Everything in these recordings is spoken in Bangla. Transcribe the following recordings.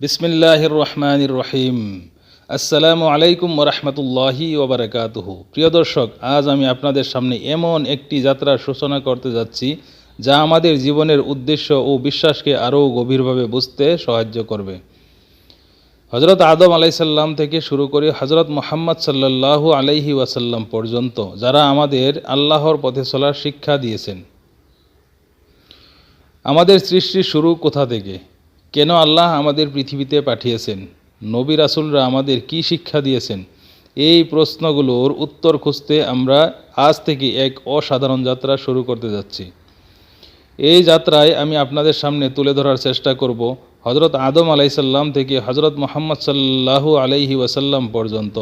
বিসমিল্লাহির রহমানির রহিম আসসালামু আলাইকুম রহমতুল্লাহি ওবরাকাতুহু। প্রিয় দর্শক, আজ আমি আপনাদের সামনে এমন একটি যাত্রার সূচনা করতে যাচ্ছি, যা আমাদের জীবনের উদ্দেশ্য ও বিশ্বাসকে আরও গভীরভাবে বুঝতে সাহায্য করবে। হজরত আদম আলাইসাল্লাম থেকে শুরু করে হজরত মোহাম্মদ সাল্লাল্লাহু আলাইহি ওয়াসাল্লাম পর্যন্ত যারা আমাদের আল্লাহর পথে চলার শিক্ষা দিয়েছেন। আমাদের সৃষ্টির শুরু কোথা থেকে? কেন আল্লাহ আমাদের পৃথিবীতে পাঠিয়েছেন? নবী রাসুলরা আমাদের কি শিক্ষা দিয়েছেন? এই প্রশ্নগুলোর উত্তর খুঁজতে আমরা আজ থেকে এক অসাধারণ যাত্রা শুরু করতে যাচ্ছি। এই যাত্রায় আমি আপনাদের সামনে তুলে ধরার চেষ্টা করব হজরত আদম আলাইসাল্লাম থেকে হজরত মোহাম্মদ সাল্লাহু আলাইহি ওয়াসাল্লাম পর্যন্ত।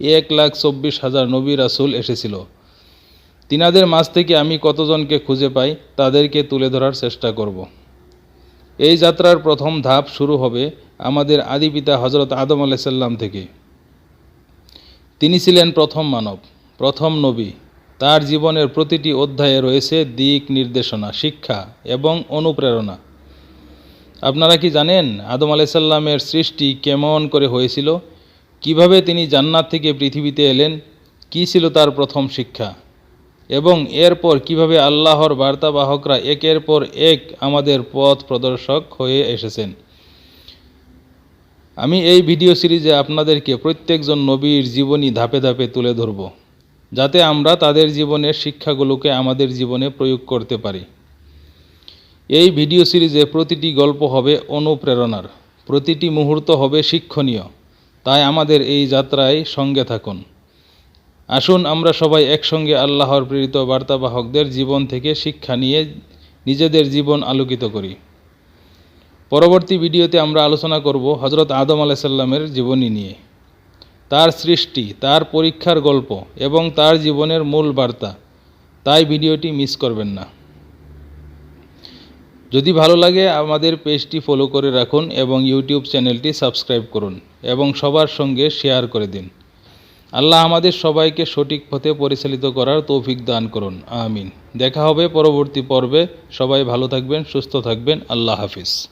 এক লাখ চব্বিশ হাজার নবী রাসুল এসেছিল। তিনাদের মাঝ থেকে আমি কতজনকে খুঁজে পাই তাদেরকে তুলে ধরার চেষ্টা করব। এই যাত্রার প্রথম ধাপ শুরু হবে আমাদের আদি পিতা হজরত আদম আলাইসাল্লাম থেকে। তিনি ছিলেন প্রথম মানব, প্রথম নবী। তার জীবনের প্রতিটি অধ্যায়ে রয়েছে দিক নির্দেশনা, শিক্ষা এবং অনুপ্রেরণা। আপনারা কি জানেন আদম আলাইসাল্লামের সৃষ্টি কেমন করে হয়েছিল? কীভাবে তিনি জান্নাত থেকে পৃথিবীতে এলেন? কি ছিল তার প্রথম শিক্ষা? এবং এরপর কীভাবে আল্লাহর বার্তাবাহকরা একের পর এক আমাদের পথ প্রদর্শক হয়ে এসেছেন। আমি এই ভিডিও সিরিজে আপনাদেরকে প্রত্যেকজন নবীর জীবনী ধাপে ধাপে তুলে ধরব, যাতে আমরা তাদের জীবনের শিক্ষাগুলোকে আমাদের জীবনে প্রয়োগ করতে পারি। এই ভিডিও সিরিজে প্রতিটি গল্প হবে অনুপ্রেরণার, প্রতিটি মুহূর্ত হবে শিক্ষণীয়। তাই আমাদের এই যাত্রায় সঙ্গে থাকুন। আসুন আমরা সবাই একসঙ্গে আল্লাহর প্রেরিত বার্তাবাহকদের জীবন থেকে শিক্ষা নিয়ে নিজেদের জীবন আলোকিত করি। পরবর্তী ভিডিওতে আমরা আলোচনা করব হজরত আদম আলাইসাল্লামের জীবনী নিয়ে। তার সৃষ্টি, তার পরীক্ষার গল্প এবং তার জীবনের মূল বার্তা। তাই ভিডিওটি মিস করবেন না। যদি ভালো লাগে আমাদের পেজটি ফলো করে রাখুন এবং ইউটিউব চ্যানেলটি সাবস্ক্রাইব করুন এবং সবার সঙ্গে শেয়ার করে দিন। আল্লাহ আমাদের সবাইকে সঠিক পথে পরিচালিত করার তৌফিক দান করুন। আমিন। দেখা হবে পরবর্তী পর্বে। সবাই ভালো থাকবেন, সুস্থ থাকবেন। আল্লাহ হাফিজ।